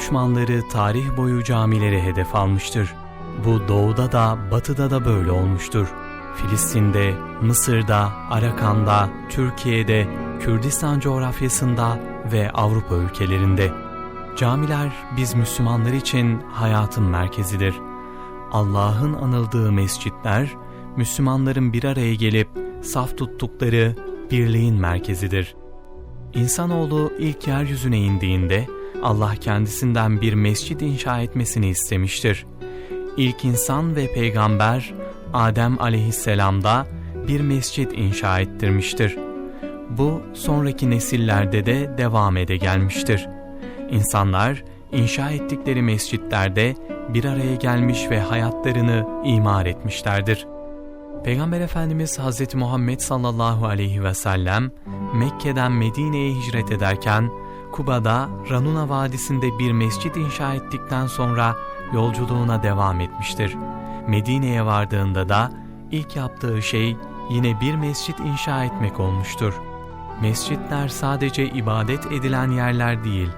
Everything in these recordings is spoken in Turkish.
Düşmanları tarih boyu camileri hedef almıştır. Bu doğuda da batıda da böyle olmuştur. Filistin'de, Mısır'da, Arakan'da, Türkiye'de, Kürdistan coğrafyasında ve Avrupa ülkelerinde. Camiler biz Müslümanlar için hayatın merkezidir. Allah'ın anıldığı mescitler, Müslümanların bir araya gelip saf tuttukları birliğin merkezidir. İnsanoğlu ilk yeryüzüne indiğinde Allah kendisinden bir mescid inşa etmesini istemiştir. İlk insan ve peygamber Adem aleyhisselamda bir mescit inşa ettirmiştir. Bu sonraki nesillerde de devam ede gelmiştir. İnsanlar inşa ettikleri mescitlerde bir araya gelmiş ve hayatlarını imar etmişlerdir. Peygamber Efendimiz Hz. Muhammed sallallahu aleyhi ve sellem Mekke'den Medine'ye hicret ederken Kuba'da Ranuna Vadisi'nde bir mescit inşa ettikten sonra yolculuğuna devam etmiştir. Medine'ye vardığında da ilk yaptığı şey yine bir mescit inşa etmek olmuştur. Mescitler sadece ibadet edilen yerler değil,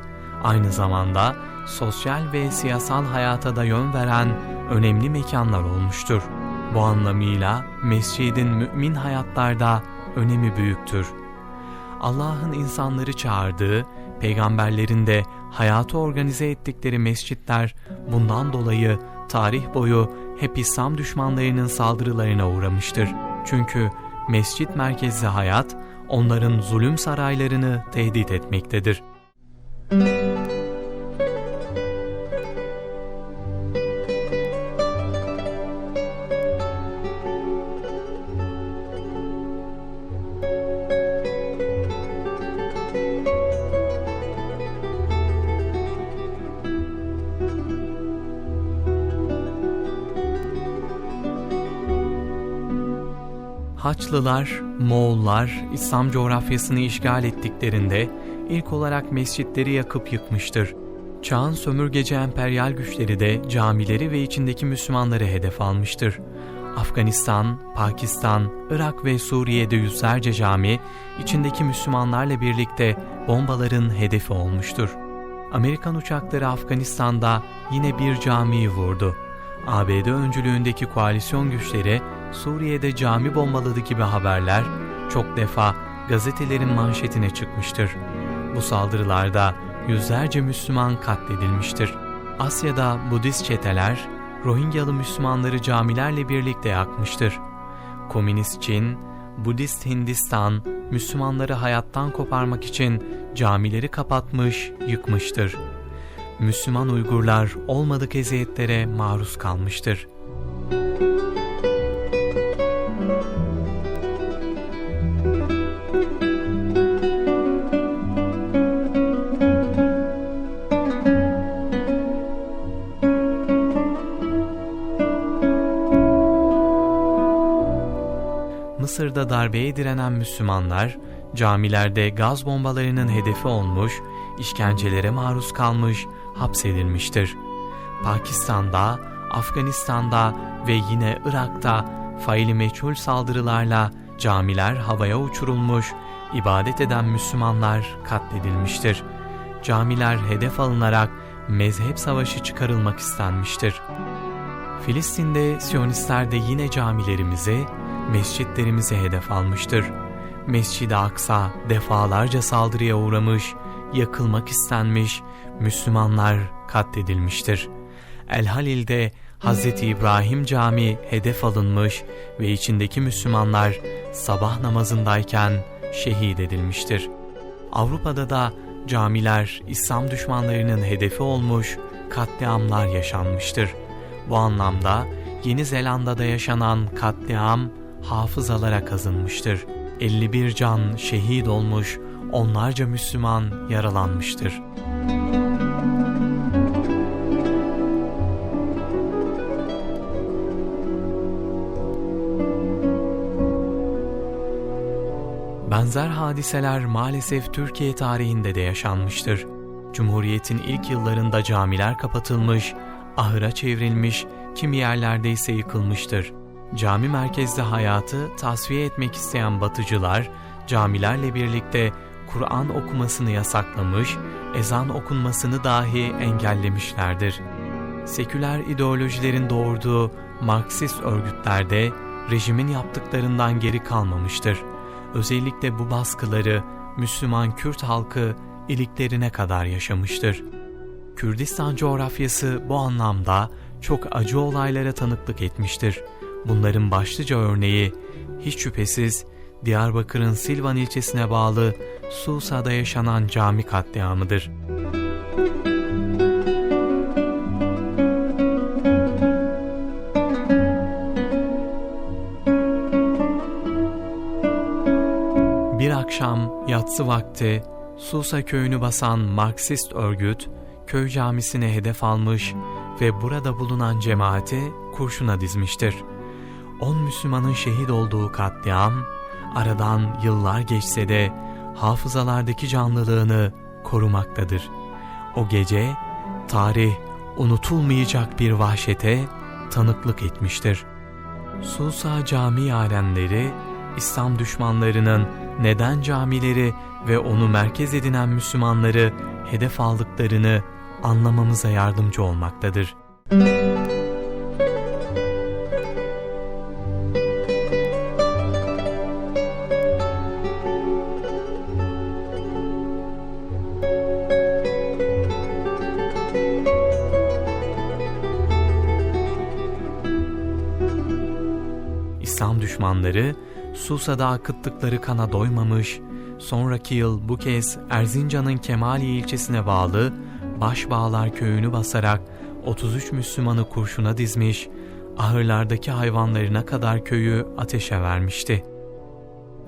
aynı zamanda sosyal ve siyasal hayata da yön veren önemli mekanlar olmuştur. Bu anlamıyla mescidin mümin hayatlarda önemi büyüktür. Allah'ın insanları çağırdığı, peygamberlerin de hayatı organize ettikleri mescitler bundan dolayı tarih boyu hep İslam düşmanlarının saldırılarına uğramıştır. Çünkü mescit merkezli hayat onların zulüm saraylarını tehdit etmektedir. Haçlılar, Moğollar İslam coğrafyasını işgal ettiklerinde ilk olarak mescitleri yakıp yıkmıştır. Çağın sömürgeci emperyal güçleri de camileri ve içindeki Müslümanları hedef almıştır. Afganistan, Pakistan, Irak ve Suriye'de yüzlerce cami içindeki Müslümanlarla birlikte bombaların hedefi olmuştur. Amerikan uçakları Afganistan'da yine bir camiyi vurdu. ABD öncülüğündeki koalisyon güçleri Suriye'de cami bombaladı gibi haberler çok defa gazetelerin manşetine çıkmıştır. Bu saldırılarda yüzlerce Müslüman katledilmiştir. Asya'da Budist çeteler Rohingyalı Müslümanları camilerle birlikte yakmıştır. Komünist Çin, Budist Hindistan Müslümanları hayattan koparmak için camileri kapatmış, yıkmıştır. Müslüman Uygurlar olmadık eziyetlere maruz kalmıştır. Mısır'da darbeye direnen Müslümanlar, camilerde gaz bombalarının hedefi olmuş, işkencelere maruz kalmış, hapsedilmiştir. Pakistan'da, Afganistan'da ve yine Irak'ta faili meçhul saldırılarla camiler havaya uçurulmuş, ibadet eden Müslümanlar katledilmiştir. Camiler hedef alınarak mezhep savaşı çıkarılmak istenmiştir. Filistin'de Siyonistler de yine camilerimizi, mescitlerimizi hedef almıştır. Mescid-i Aksa defalarca saldırıya uğramış, yakılmak istenmiş, Müslümanlar katledilmiştir. El Halil'de Hz. İbrahim Camii hedef alınmış ve içindeki Müslümanlar sabah namazındayken şehit edilmiştir. Avrupa'da da camiler İslam düşmanlarının hedefi olmuş, katliamlar yaşanmıştır. Bu anlamda Yeni Zelanda'da yaşanan katliam hafızalara kazınmıştır. 51 can şehit olmuş, onlarca Müslüman yaralanmıştır. Benzer hadiseler maalesef Türkiye tarihinde de yaşanmıştır. Cumhuriyetin ilk yıllarında camiler kapatılmış, ahıra çevrilmiş, kimi yerlerde ise yıkılmıştır. Cami merkezli hayatı tasfiye etmek isteyen batıcılar, camilerle birlikte Kur'an okumasını yasaklamış, ezan okunmasını dahi engellemişlerdir. Seküler ideolojilerin doğurduğu Marksist örgütlerde rejimin yaptıklarından geri kalmamıştır. Özellikle bu baskıları Müslüman Kürt halkı iliklerine kadar yaşamıştır. Kürdistan coğrafyası bu anlamda çok acı olaylara tanıklık etmiştir. Bunların başlıca örneği hiç şüphesiz Diyarbakır'ın Silvan ilçesine bağlı Susa'da yaşanan cami katliamıdır. Bir akşam yatsı vakti Susa köyünü basan Marksist örgüt köy camisine hedef almış ve burada bulunan cemaati kurşuna dizmiştir. 10 Müslümanın şehit olduğu katliam aradan yıllar geçse de hafızalardaki canlılığını korumaktadır. O gece tarih unutulmayacak bir vahşete tanıklık etmiştir. Susa cami yarenleri İslam düşmanlarının neden camileri ve onu merkez edinen Müslümanları hedef aldıklarını anlamamıza yardımcı olmaktadır. İslam düşmanları Susa'da akıttıkları kana doymamış, sonraki yıl bu kez Erzincan'ın Kemaliye ilçesine bağlı Başbağlar köyünü basarak 33 Müslümanı kurşuna dizmiş, ahırlardaki hayvanlarına kadar köyü ateşe vermişti.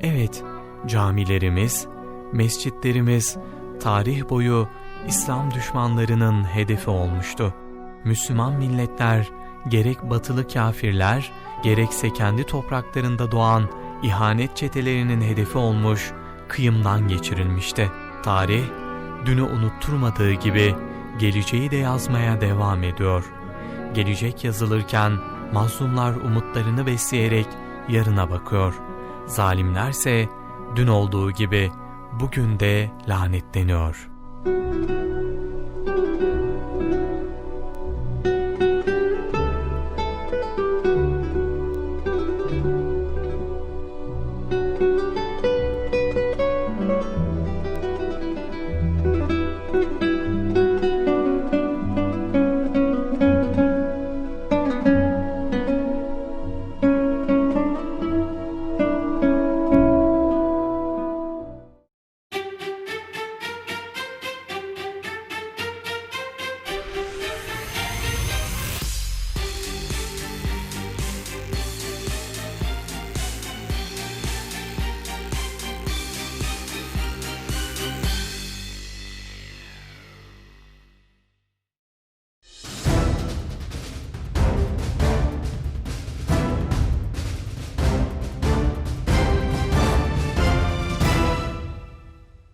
Evet, camilerimiz, mescitlerimiz tarih boyu İslam düşmanlarının hedefi olmuştu. Müslüman milletler gerek batılı kafirler gerekse kendi topraklarında doğan ihanet çetelerinin hedefi olmuş, kıyımdan geçirilmişti. Tarih, dünü unutturmadığı gibi geleceği de yazmaya devam ediyor. Gelecek yazılırken mazlumlar umutlarını besleyerek yarına bakıyor. Zalimlerse dün olduğu gibi bugün de lanetleniyor.